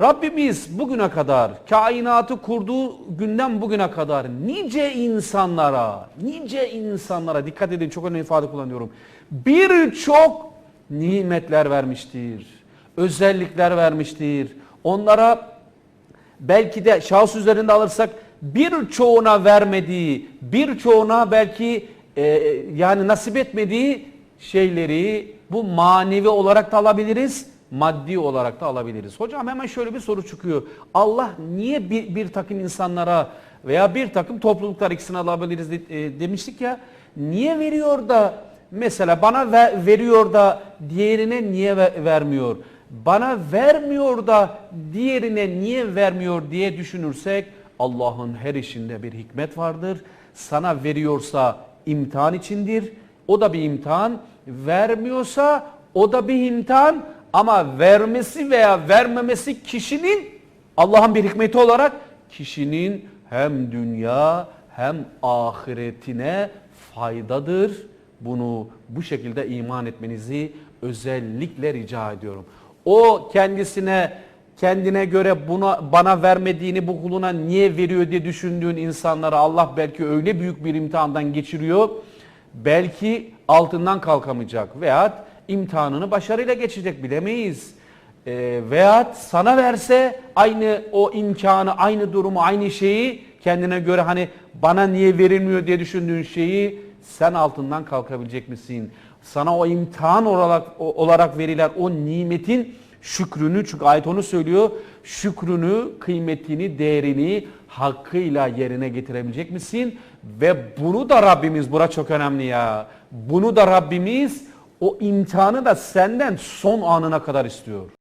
Rabbimiz bugüne kadar kainatı kurduğu günden bugüne kadar nice insanlara, nice insanlara dikkat edin çok önemli ifade kullanıyorum. Birçok nimetler vermiştir. Özellikler vermiştir. Onlara belki de şahıs üzerinde alırsak birçoğuna vermediği, birçoğuna belki e, yani nasip etmediği şeyleri bu manevi olarak da alabiliriz, maddi olarak da alabiliriz. Hocam hemen şöyle bir soru çıkıyor. Allah niye bir, bir takım insanlara veya bir takım topluluklar ikisini alabiliriz de- e, demiştik ya. Niye veriyor da mesela bana ve- veriyor da diğerine niye ve- vermiyor? Bana vermiyor da diğerine niye vermiyor diye düşünürsek Allah'ın her işinde bir hikmet vardır. Sana veriyorsa imtihan içindir. O da bir imtihan. Vermiyorsa o da bir imtihan. Ama vermesi veya vermemesi kişinin Allah'ın bir hikmeti olarak kişinin hem dünya hem ahiretine faydadır. Bunu bu şekilde iman etmenizi özellikle rica ediyorum. O kendisine kendine göre buna bana vermediğini bu kuluna niye veriyor diye düşündüğün insanlara Allah belki öyle büyük bir imtihandan geçiriyor. Belki altından kalkamayacak veya imtihanını başarıyla geçecek bilemeyiz. Ee, veya sana verse aynı o imkanı, aynı durumu, aynı şeyi kendine göre hani bana niye verilmiyor diye düşündüğün şeyi sen altından kalkabilecek misin? Sana o imtihan olarak, olarak verilen o nimetin şükrünü çünkü ayet onu söylüyor. Şükrünü, kıymetini, değerini hakkıyla yerine getirebilecek misin? Ve bunu da Rabbimiz, bura çok önemli ya. Bunu da Rabbimiz o imtihanı da senden son anına kadar istiyor.